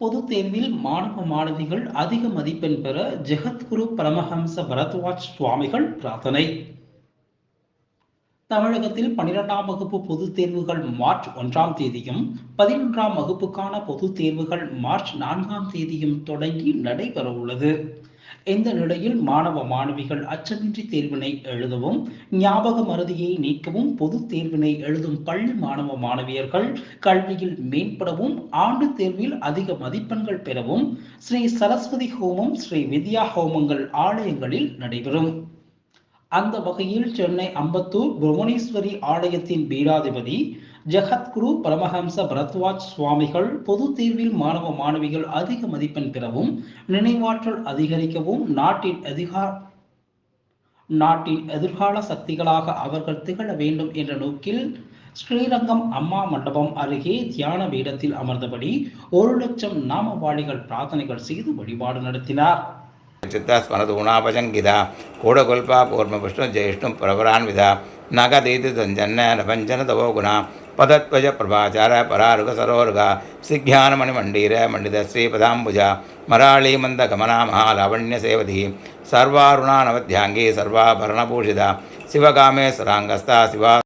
பொது தேர்வில் மாணவ மாணவிகள் அதிக மதிப்பெண் பெற ஜெகத்குரு பரமஹம்ச பரத்வாஜ் சுவாமிகள் பிரார்த்தனை. தமிழகத்தில் பனிரெண்டாம் வகுப்பு பொதுத் தேர்வுகள் மார்ச் ஒன்றாம் தேதியும் பதினொன்றாம் வகுப்புக்கான பொதுத் தேர்வுகள் மார்ச் நான்காம் தேதியும் தொடங்கி நடைபெற உள்ளது இந்த நிலையில் மாணவ மாணவிகள் அச்சமின்றி தேர்வினை எழுதவும் ஞாபக மறதியை நீக்கவும் பொதுத் தேர்வினை எழுதும் பள்ளி மாணவ மாணவியர்கள் கல்வியில் மேம்படவும் ஆண்டு தேர்வில் அதிக மதிப்பெண்கள் பெறவும் ஸ்ரீ சரஸ்வதி ஹோமம் ஸ்ரீ வித்யா ஹோமங்கள் ஆலயங்களில் நடைபெறும். அந்த வகையில் சென்னை அம்பத்தூர் புவனேஸ்வரி ஆலயத்தின் பீடாதிபதி ஜெகத்குரு பரமஹம்ச பரத்வாஜ் சுவாமிகள் பொது தேர்வில் மாணவ மாணவிகள் அதிக மதிப்பெண் பெறவும் நினைவாற்றல் அதிகரிக்கவும் நாட்டின் அதிகார நாட்டின் எதிர்கால சக்திகளாக அவர்கள் திகழ வேண்டும் என்ற நோக்கில் ஸ்ரீரங்கம் அம்மா மண்டபம் அருகே தியான பீடத்தில் அமர்ந்தபடி ஒரு லட்சம் நாமவாளிகள் பிரார்த்தனைகள் செய்து வழிபாடு நடத்தினார். चित्तास्मरदूणापचङ्किता कूडगुल्पा पूर्णविष्णुज्येष्णुं प्रवरान्विधा नागतीति तवो गुणा, पदत्वज, प्रभाचार परारुगसरोरुग सिघ्यानमणिमण्डीर मरालीमंदगमना मराळीमन्दगमना महालावण्यसेवधी सर्वारुणानवध्याङ्गी, सर्वाभरणभूषिता शिवकामेश्वराङ्गस्ता शिवा